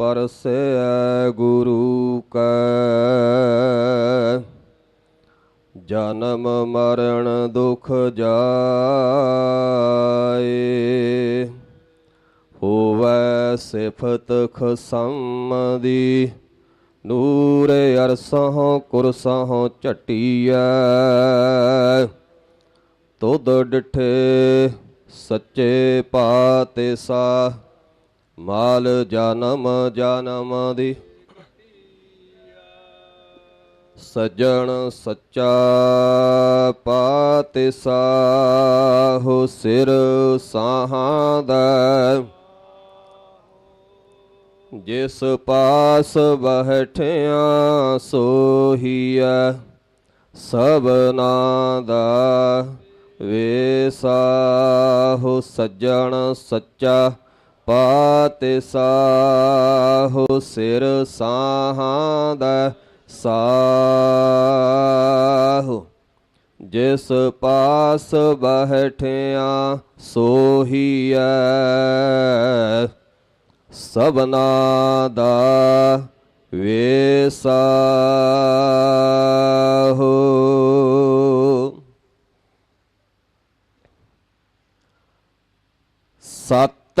ਪਰਸੈ ਗੁਰੂ ਕੈ। ਜਨਮ ਮਰਨ ਦੁਖ ਜਾਏ। ਹੋਵੈ ਸਿਫਤ ਖਸਮ ਦੀ ਨੂਰ ਅਰਸਹੁ ਕੁਰਸਹੁ ਝਟੀਐ। ਤੁਧ ਡਿਠੇ ਸੱਚੇ ਪਾਤੇ ਸਾ। ਮਾਲ ਜਨਮ ਜਨਮ ਦੀ। ਸਜਣ ਸੱਚਾ ਪਾਤੇ ਸਾਹੋ ਸਿਰ ਸਾਹਾਂ ਦਾ। ਜਿਸ ਪਾਸ ਬਹਿਠਿਆ ਸੋਹੀਐ ਸਭਨਾ ਦਾ। ਵੇਸਾਹੋ ਸੱਜਣ ਸੱਚਾ ਪਾਤੇ ਸਾਹੋ ਸਿਰ ਸਾਹਾਂ ਦਾ ਸਾਹੋ। ਜਿਸ ਪਾਸ ਬਹਿਠਿਆ ਸੋਹੀਐ ਸਭਨਾ ਦਾ ਵੇਸਾਹੋ ਸਤ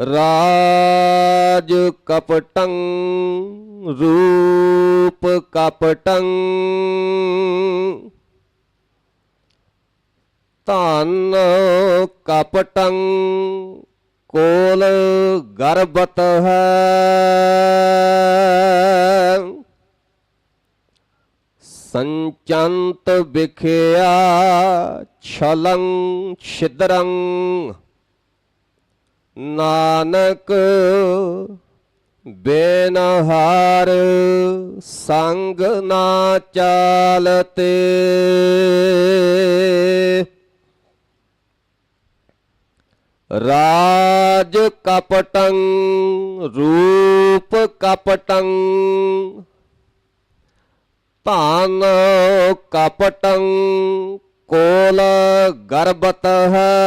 ਰਾਜ ਕਪਟੰ ਰੂਪ ਕਪਟੰ। ਧਨ ਕਪਟੰ ਕੋਲ ਗਰਬਤ ਹੈ। ਸੰਚੰਤ ਵਿਖਿਆ ਛਲੰ ਛਿਦਰੰ। ਨਾਨਕ ਬੇਨਹਾਰ ਸੰਗ ਨਾ ਚਾਲਤੇ। ਰਾਜ ਕਪਟੰ ਰੂਪ ਕਪਟੰ ਧਨ ਕਪਟੰ ਕੋਲ ਗਰਬਤ ਹੈ।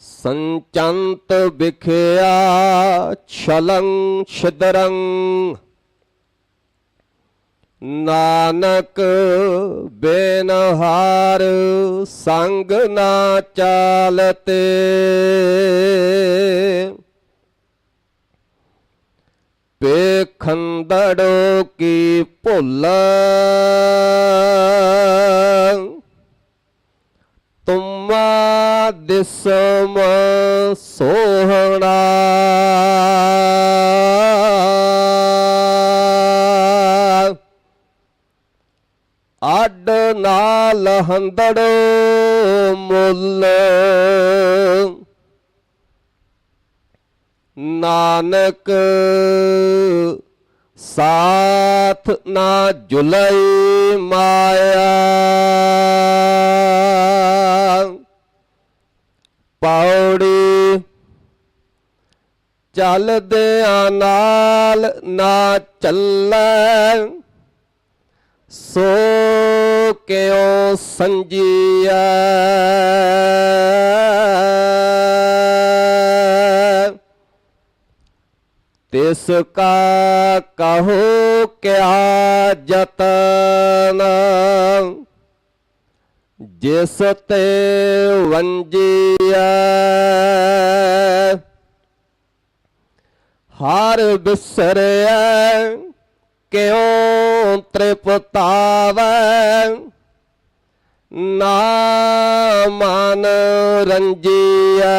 ਸੰਚੰਤ ਵਿਖਿਆ ਛਲੰ ਛਿਦਰੰ। ਨਾਨਕ ਬੇਨਹਾਰ ਸੰਗ ਨਾ ਚਾਲਤੇ। ਪੇਖੰਦੜੋ ਕੀ ਭੁੱਲ। ਤੁਮਾ ਦਿਸਮ ਸੋਹਣਾ। ਅੱਡ ਨਾਲ ਹੰਦੜੋ ਮੁੱਲ। ਨਾਨਕ ਸਾਥ ਨਾ ਜੁਲਈ ਮਾਇਆ। ਪੌੜੀ ਚੱਲਦਿਆਂ ਨਾਲ ਨਾ ਚੱਲੈ। ਸੋ ਕਿਉ ਸੰਜੀਐ? ਤਿਸ ਕਾ ਕਹੋ ਕਿਆ ਜਤਨ ਜਿਸ ਤੇ ਵੰਜੀਐ, ਹਰ ਬਿਸਰਿਆ ਕਿਉ ਤ੍ਰਿਪਤਾਵੈ? ਨਾ ਮਨ ਰੰਜੀਐ।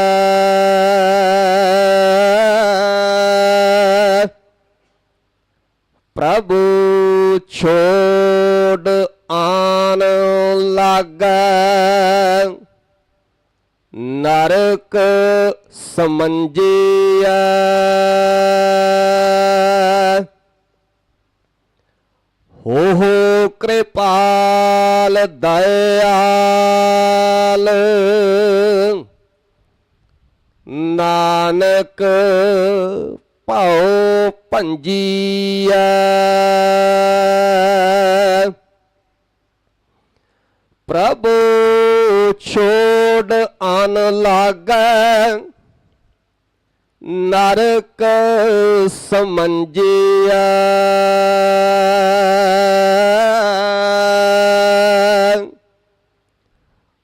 ਪ੍ਰਭੂ ਛੋੜ ਆਨ ਲਾਗੈ। ਨਰਕ ਸਮੰਜੀਐ। ਹੋ ਹੋ ਕਿਰਪਾਲ ਦਇਆਲ। ਨਾਨਕ ਭਉ ਭੰਜੀਐ। ਪ੍ਰਭੂ ਛੋੜ ਅਨ ਲਾਗੈ ਨਰਕ ਸਮੰਜਿਆ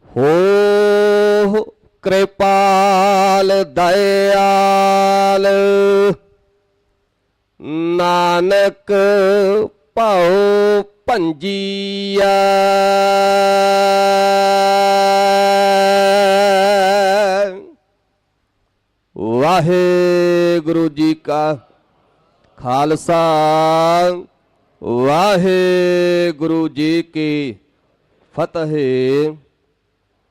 ਹੋ ਕਿਰਪਾਲ ਦਇਆ ਨਾਨਕ ਭਉ ਭੰਜੀਆ ਵਾਹਿਗੁਰੂ ਜੀ ਕਾ ਖਾਲਸਾ ਵਾਹਿਗੁਰੂ ਜੀ ਕੀ ਫਤਿਹ।